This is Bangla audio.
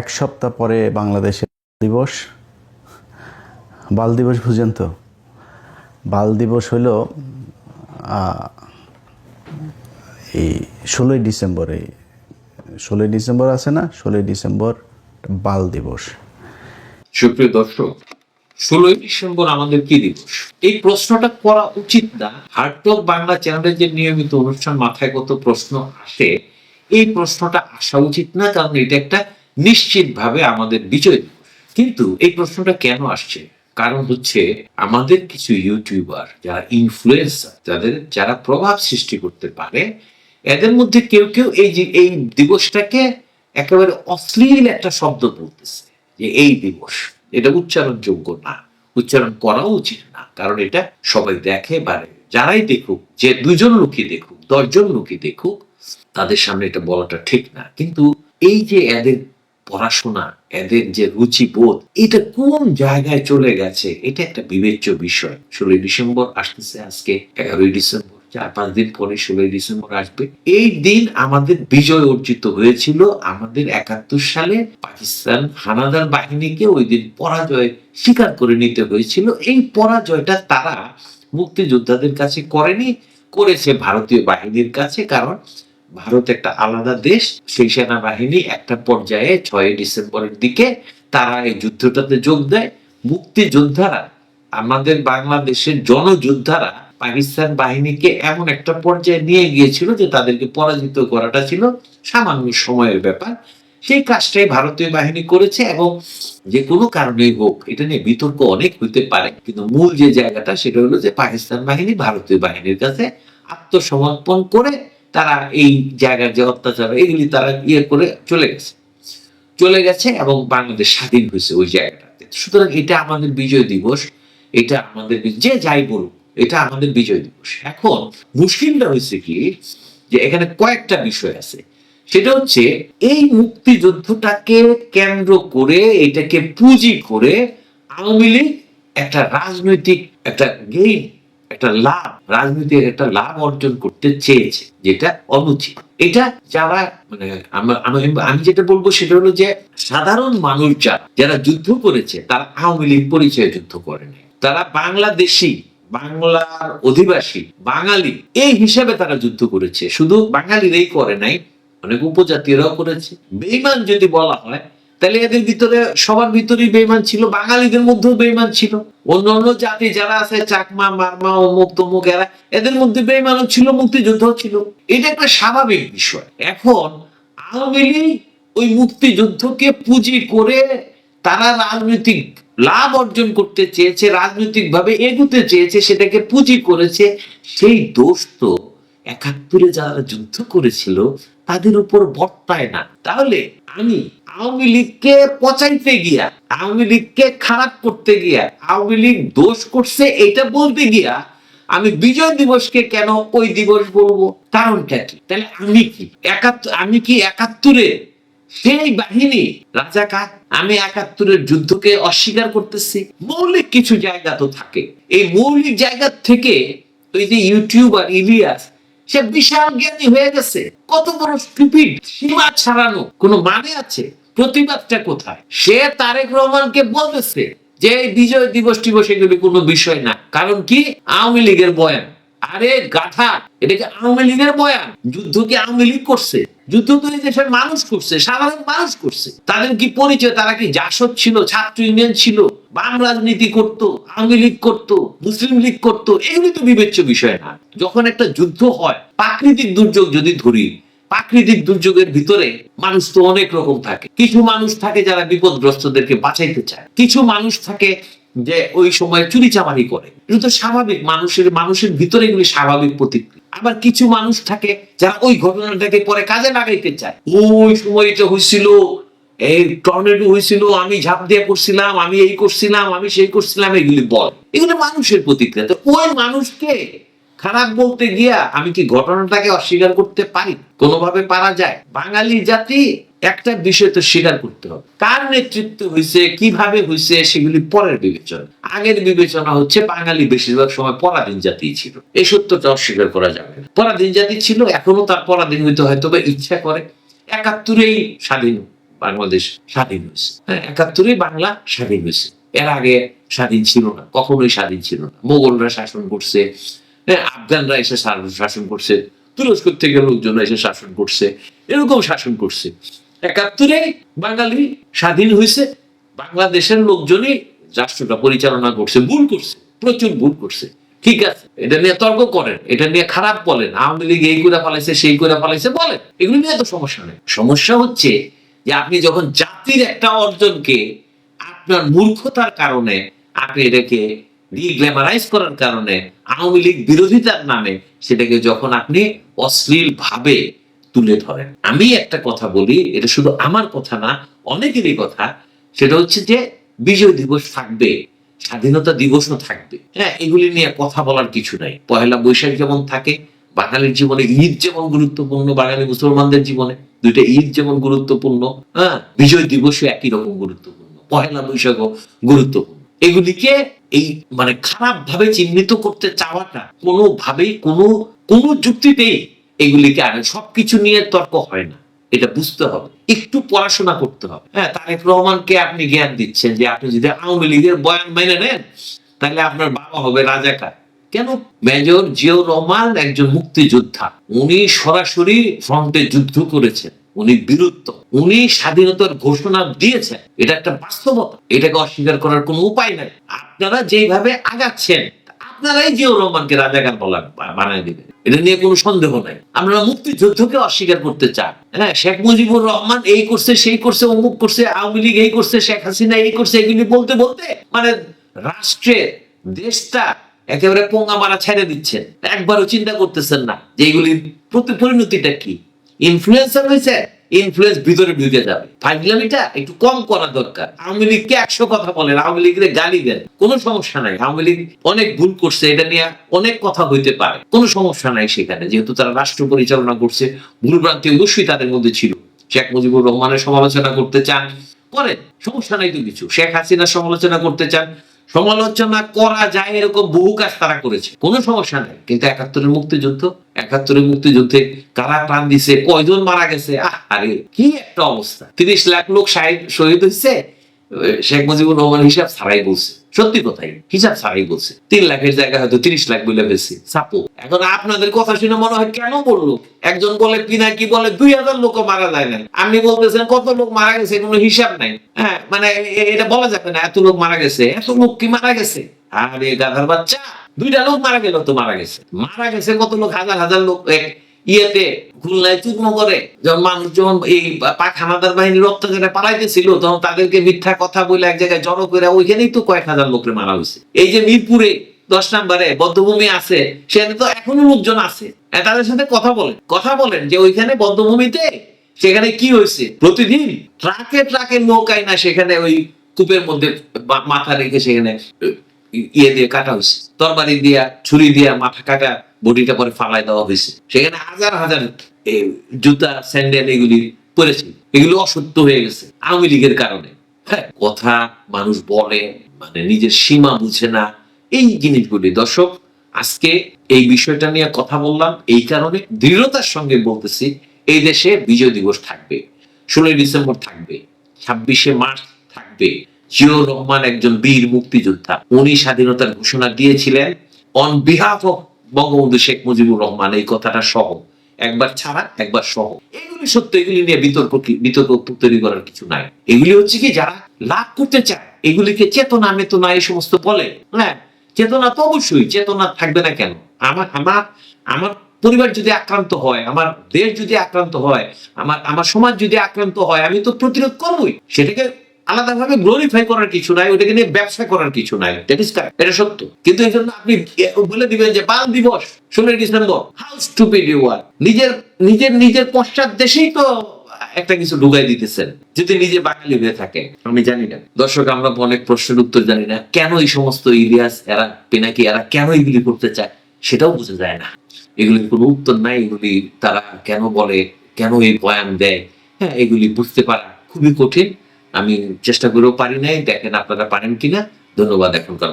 এক সপ্তাহ পরে বাংলাদেশে দিবস। বাল দিবস বুঝেন তো? বাল দিবস হইল এই ষোলোই ডিসেম্বরে ষোলোই ডিসেম্বর আছে না? ষোলোই ডিসেম্বর বাল দিবস। সুপ্রিয় দর্শক, ষোলোই ডিসেম্বর আমাদের কি দিবস? এই প্রশ্নটা করা উচিত না। হার্টক বাংলা চ্যানেলে যে নিয়মিত অনুষ্ঠান মাথায় কত প্রশ্ন আসে, এই প্রশ্নটা আসা উচিত না, কারণ এটা একটা নিশ্চিতভাবে আমাদের বিজয় কিন্তু এই প্রশ্নটা কেন আসছে? কারণ হচ্ছে আমাদের কিছু ইউটিউবার, যারা ইনফ্লুয়েন্সার যাদের, যারা প্রভাব সৃষ্টি করতে পারে, এদের মধ্যে কেউ কেউ এই যে, এই দিবসটাকে একেবারে অশ্লীল একটা শব্দ বলতেছে, যে এই দিবস, এটা উচ্চারণযোগ্য না, উচ্চারণ করা উচিত না, কারণ এটা সবাই দেখে বারে যারাই দেখুক, যে দুজন লোকই দেখুক, দশজন লোকই দেখুক, তাদের সামনে এটা বলাটা ঠিক না। কিন্তু এই যে এদের পড়াশোনা, এদের যে রুচিবোধ, এটা কোন জায়গায় চলে গেছে, এটা একটা বিবেচ্য বিষয়। ষোলোই ডিসেম্বর আসতেছে আজকে, এগারোই ডিসেম্বর, চার পাঁচ দিন পরে ষোলোই ডিসেম্বর আসবে। এই দিন আমাদের বিজয় অর্জিত হয়েছিল, আমাদের একাত্তর সালে পাকিস্তান হানাদার বাহিনীকে ওই দিন পরাজয় স্বীকার করে নিতে হয়েছিল। এই পরাজয়টা তারা মুক্তিযোদ্ধাদের কাছে করেনি, করেছে ভারতীয় বাহিনীর কাছে, কারণ ভারত একটা আলাদা দেশ, সেই সেনাবাহিনী একটা পর্যায়ে ছয় ডিসেম্বরের দিকে তারা এই যুদ্ধটাতে যোগ দেয়। মুক্তিযোদ্ধারা, আমাদের বাংলাদেশের জনযোদ্ধারা পাকিস্তান বাহিনীকে এমন একটা পর্যায়ে নিয়ে গিয়েছিল যে তাদেরকে পরাজিত করাটা ছিল সামান্য সময়ের ব্যাপার। সেই কাজটাই ভারতীয় বাহিনী করেছে এবং যে কোনো কারণেই হোক, এটা নিয়ে বিতর্ক অনেক হতে পারে। কিন্তু মূল যে জায়গাটা, সেটা হলো যে পাকিস্তান বাহিনী ভারতীয় বাহিনীর কাছে আত্মসমর্পণ করে তারা এই জায়গার যে অত্যাচার, এগুলি তারা ইয়ে করে চলে গেছে। চলে গেছে এবং বাংলাদেশ স্বাধীন হয়েছে ওই জায়গাটাতে। সুতরাং এটা আমাদের বিজয় দিবস, এটা আমাদের যে যাই বলুক, এটা আমাদের বিজয় দিবস। এখন মুশকিলটা হয়েছে কি, যে এখানে কয়েকটা বিষয় আছে। সেটা হচ্ছে, এই মুক্তিযুদ্ধটাকে কেন্দ্র করে, এটাকে পুঁজি করে আওয়ামী লীগ একটা রাজনৈতিক একটা গেইন একটা লাভ রাজনৈতিক একটা লাভ অর্জন করতে চেয়েছে, যেটা অনুচিত। এটা যারা মানে আমি- যেটা বলব সেটা হলো যে সাধারণ মানুষ যারা যারা যুদ্ধ করেছে, তারা আওয়ামী লীগ পরিচয়ে যুদ্ধ করেনি তারা বাংলাদেশি, বাংলার অধিবাসী, বাঙালি, এই হিসাবে তারা যুদ্ধ করেছে। শুধু বাঙালিরাই করে নাই, অনেক উপজাতীয়রাও করেছে। বেইমান যদি বলা হয় তাহলে এদের ভিতরে সবার ভিতরেই বেইমান ছিল, বাঙালিদের মধ্যেও বেইমান ছিল। অন্য অন্য জাতি যারা আছে, চাকমা, মারমা, অমুক তমুক, এরা, এদের মধ্যে বেইমানও ছিল মুক্তিযুদ্ধ ছিল। এটা একটা স্বাভাবিক বিষয়। এখন আওয়ামী লীগ ওই মুক্তিযুদ্ধকে পুঁজি করে তারা রাজনৈতিক লাভ অর্জন করতে চেয়েছে রাজনৈতিক ভাবে এগুতে চেয়েছে, সেটাকে পুঁজি করেছে। সেই দোষ তো একাত্তরে যারা যুদ্ধ করেছিল, তাদের উপর বর্তায় না। তাহলে আমি আওয়ামী লীগকে পচাইতে গিয়া, আওয়ামী লীগকে খারাপ করতে গিয়া, আওয়ামী লীগ দোষ করছে এটা বলতে গিয়া আমি বিজয় দিবসকে কেন ওই দিবস বলব? কারণটা কি? তাহলে আমি কি? একাত্তর, আমি কি একাত্তরে সেই বাহিনী? রাজাকার আমি একাত্তরের যুদ্ধকে অস্বীকার করতেছি। মৌলিক কিছু জায়গা তো থাকে। এই মৌলিক জায়গা থেকে ওই যে ইউটিউবার ইলিয়াস সে বিশাল জ্ঞানী হয়ে গেছে। কত বড় স্টুপিড সীমা ছাড়ানো কোনো মানে আছে? প্রতিবাদটা কোথায়? সে তারেক রহমানকে বলতেছে যে বিজয় দিবস টিবস এগুলি কোনো বিষয় না। কারণ কি? আওয়ামী লীগের বয়ান। আরে গাথা এটাকে আওয়ামী লীগের বয়ান? যুদ্ধ কি আওয়ামী লীগ করছে? যুদ্ধ তো এই দেশের মানুষ করছে, সাধারণ মানুষ করছে। তাদের কি পরিচয়? তারা কি জাসদ ছিল, ছাত্র ইউনিয়ন ছিল, বাম রাজনীতি করত, আওয়ামী লীগ করত, মুসলিম লীগ করত? এগুলি তো বিবেচ্য বিষয় না। যখন একটা যুদ্ধ হয়, প্রাকৃতিক দুর্যোগ যদি ধরি, প্রাকৃতিক দুর্যোগের ভিতরে মানুষ তো অনেক রকম থাকে। কিছু মানুষ থাকে যারা বিপদগ্রস্তদেরকে বাঁচাইতে চায়। কিছু মানুষ থাকে যে ওই সময় চুরি চামারি করে। এগুলো তো স্বাভাবিক, মানুষের মানুষের ভিতরে এগুলি স্বাভাবিক প্রতিক্রিয়া। আবার কিছু মানুষ থাকে যারা ওই ঘটনাটাকে পরে কাজে লাগাইতে চায়। ওই সময় এটা হয়েছিল এই টর্নেডো হয়েছিল আমি ঝাঁপ দিয়ে করছিলাম আমি এই করছিলাম, আমি সেই করছিলাম, এগুলি বল। এগুলো মানুষের প্রতিক্রিয়া। তো ওই মানুষকে খারাপ বলতে গিয়া আমি কি ঘটনাটাকে অস্বীকার করতে পারি? কোনোভাবে পারা যায়? বাঙালি জাতি একটা বিষয় তো স্বীকার করতে হবে। কার নেতৃত্ব হয়েছে কীভাবে হয়েছে সেগুলি পরের বিবেচনা। আগের বিবেচনা হচ্ছে বাঙালি বেশিরভাগ সময় পরাধীন জাতি ছিল। এই সত্যটা অস্বীকার করা যাবে পরাধীন জাতি ছিল, এখনও তার পরাধীন হইতে হয়তো বা ইচ্ছা করে। একাত্তরেই স্বাধীন বাংলাদেশ স্বাধীন হয়েছে। হ্যাঁ একাত্তরে বাংলা স্বাধীন হয়েছে। এর আগে স্বাধীন ছিল না, কখনোই স্বাধীন ছিল না। মোগলরা শাসন করছে হ্যাঁ আফগানরা এসে শাসন করছে। তুরস্ক থেকে লোকজন এসে শাসন করছে। এরকম শাসন করছে। একাত্তরে বাঙালি স্বাধীন হয়েছে বাংলাদেশের লোকজনই রাষ্ট্রটা পরিচালনা করছে, ভুল করছে, প্রচুর ভুল করছে। ঠিক আছে, এটা নিয়ে তর্ক করেন, এটা নিয়ে খারাপ বলেন। আওয়ামী লীগ এই করে ফেলাইছে, সেই করে ফেলাইছে বলেন। এগুলো নিয়ে তো সমস্যা নেই। সমস্যা হচ্ছে যে আপনি যখন জাতির একটা অর্জনকে আপনার মূর্খতার কারণে আপনি এটাকে ডিগ্ল্যামারাইজ করার কারণে আওয়ামী লীগ বিরোধিতার নামে সেটাকে যখন আপনি অশ্লীল ভাবে তুলে ধরেন। আমি একটা কথা বলি, এটা শুধু আমার কথা না, অনেকেরই কথা। সেটা হচ্ছে যে বিজয় দিবস থাকবে, স্বাধীনতা দিবসও থাকবে। হ্যাঁ এগুলি নিয়ে কথা বলার কিছু নাই। পয়লা বৈশাখ যেমন থাকে, বাঙালির জীবনে ঈদ যেমন গুরুত্বপূর্ণ, বাঙালি মুসলমানদের জীবনে দুইটা ঈদ যেমন গুরুত্বপূর্ণ হ্যাঁ বিজয় দিবসও একই রকম গুরুত্বপূর্ণ পহেলা বৈশাখও গুরুত্বপূর্ণ। এগুলিকে এই মানে খারাপ ভাবে চিহ্নিত করতে চাওয়াটা কোনোভাবেই, কোনো কোনো যুক্তিতেই এগুলিকে আনে সবকিছু নিয়ে তর্ক হয় না। এটা বুঝতে হবে। একটু পড়াশোনা করতে হবে। হ্যাঁ তারেক রহমানকে আপনি জ্ঞান দিচ্ছেন যে আপনি যদি আওয়ামী লীগের বয়ান মেনে নেন, তাহলে আপনার বাবা হবে রাজাকার। কেন? মেজর জিয়াউর রহমান একজন মুক্তিযোদ্ধা। উনি সরাসরি ফ্রন্টে যুদ্ধ করেছেন। উনি বীরত্ব, উনি স্বাধীনতার ঘোষণা দিয়েছেন। এটা একটা বাস্তবতা। এটাকে অস্বীকার করার কোনো উপায় নাই। আপনারা যেভাবে আগাচ্ছেন, আপনারাই জিয়াউর রহমানকে রাজাকার বলা বানায় দিবেন। এটা নিয়ে কোনো সন্দেহ নাই। আমরা মুক্তিযুদ্ধকে অস্বীকার করতে চান হ্যাঁ শেখ মুজিবুর রহমান এই করছে, সেই করছে, অমুক করছে, আওয়ামী লীগ এই করছে, শেখ হাসিনা এই করছে, এগুলি বলতে বলতে মানে রাষ্ট্রের দেশটা একেবারে পোঙ্গা মারা ছেড়ে দিচ্ছেন। একবারও চিন্তা করতেছেন না যে এগুলির প্রতি পরিণতিটা কি। ইনফ্লুয়েন্সার হয়েছে ইনফ্লুয়েন্স ভিতরে ঢুকে যাবে। ফাইজলামিটা একটু কম করা দরকার। আওয়ামী লীগকে একশো কথা বলেন আওয়ামী লীগের গালি দেন। কোনো সমস্যা নাই। আওয়ামী লীগ অনেক ভুল করছে, এটা নিয়ে অনেক কথা হইতে পারে। কোনো সমস্যা নাই সেখানে। যেহেতু তারা রাষ্ট্র পরিচালনা করছে, ভুল ভ্রান্তি অবশ্যই তাদের মধ্যে ছিল। শেখ মুজিবুর রহমানের সমালোচনা করতে চান, করেন। সমস্যা নাই তো কিছু। শেখ হাসিনার সমালোচনা করতে চান সমালোচনা করা যায় এরকম বহু কাজ তারা করেছে। কোনো সমস্যা নেই। কিন্তু একাত্তরের মুক্তিযুদ্ধ? একাত্তরের মুক্তিযুদ্ধে কারা প্রাণ দিছে? কয়জন মারা গেছে? আরে, কি একটা অবস্থা। তিরিশ লাখ লোক শহীদ হয়েছে শেখ মুজিবুর রহমান হিসাব ছাড়াই বলছে। সত্যি কথাই, হিসাব ছাড়াই বলছে। তিন লাখের জায়গায় হয়তো তিরিশ লাখ বলে বেশি সাপো এখন আপনাদের কথা শুনে মনে হয় কেন বলল? একজন বলে পিনাকি বলে দুই হাজার লোক মারা যায় না আপনি বলতেছেন কত লোক মারা গেছে, কোনো হিসাব নাই। হ্যাঁ মানে এটা বলা যাবে না, এত লোক মারা গেছে, এত লোক কি মারা গেছে? আরে, গাধার বাচ্চা, দুইটা লোক মারা গেল, তো মারা গেছে। মারা গেছে কত লোক? হাজার হাজার লোক ইয়েতে খুলনায় চূর্ণ করে। যখন মানুষ যখন এই পাক হানাদার বাহিনীর অত্যাচারে পালাইতেছিল, তখন তাদেরকে মিথ্যা কথা বলে এক জায়গায় জড়ো করে ওইখানেই তো কয়েক হাজার লোকরে মারা হয়েছে। এই যে মিরপুরে দশ নম্বরে বদ্ধভূমি আছে, সেখানে তো এখনও লোকজন আছে। তাদের সাথে কথা বলেন। কথা বলেন যে ওইখানে বদ্ধভূমিতে সেখানে কি হয়েছে? প্রতিদিন ট্রাকে ট্রাকে নৌকায় না সেখানে ওই কূপের মধ্যে মাথা রেখে সেখানে ইয়ে দিয়ে কাটা হয়েছে। তরবারি দিয়া, ছুরি দিয়া মাথা কাটা বডিটা পরে ফালাই দেওয়া হয়েছে। সেখানে হাজার হাজার জুতা স্যান্ডেল এগুলি পড়েছে এগুলো অসত্য হয়ে গেছে আওয়ামী লীগের কারণে। হ্যাঁ কথা মানুষ বলে মানে নিজের সীমা বুঝে না। এই জিনিসগুলি, দর্শক, আজকে এই বিষয়টা নিয়ে কথা বললাম। এই কারণে দৃঢ়তার সঙ্গে বলতেছি, এই দেশে বিজয় দিবস থাকবে, ষোলোই ডিসেম্বর থাকবে, ছাব্বিশে মার্চ থাকবে। জিয়াউর রহমান একজন বীর মুক্তিযোদ্ধা। উনি স্বাধীনতার ঘোষণা দিয়েছিলেন on behalf of Bangabandhu Sheikh Mujibur Rahman, এই কথাটা সহ। একবার ছাড়া, একবার সহ। এগুলি সত্য, এগুলি নিয়ে বিতর্ক বিতর্ক তৈরি করার কিছু নাই। এগুলি হচ্ছে কি, যারা লাভ করতে চায়, এগুলিকে চেতনা, মেতনা, এই সমস্ত বলে। হ্যাঁ চেতনা তো অবশ্যই, চেতনা থাকবে না কেন? আমার আমার আমার পরিবার যদি আক্রান্ত হয়, আমার দেশ যদি আক্রান্ত হয়, আমার আমার সমাজ যদি আক্রান্ত হয়, আমি তো প্রতিরোধ করবই। সেটাকে আলাদাভাবে গ্লোরিফাই করার কিছু নাই ওটাকে নিয়ে ব্যবসা করার কিছু নাই। দ্যাট ইজ এটা সত্য। কিন্তু এই জন্য আপনি বলে দিবেন যে বাল দিবস ষোলোই December how stupid you are নিজের নিজের নিজের পশ্চাৎ দেশেই তো একটা কিছু ঢুকাই দিতেছেন, যদি নিজে বাঙালি হয়ে থাকে। আমি জানি না। দর্শক, আমরা অনেক প্রশ্নের উত্তর জানি না, কেন এই সমস্ত ইলিয়াস এরা পিনাকি এরা কেন এগুলি করতে চায়, সেটাও বোঝা যায় না। এগুলির কোনো উত্তর নাই, এগুলি তারা কেন বলে, কেন এই বয়ান দেয়? হ্যাঁ এগুলি বুঝতে পারা খুবই কঠিন। আমি চেষ্টা করেও পারি নাই দেখেন আপনারা পারেন কিনা ধন্যবাদ এখনকার।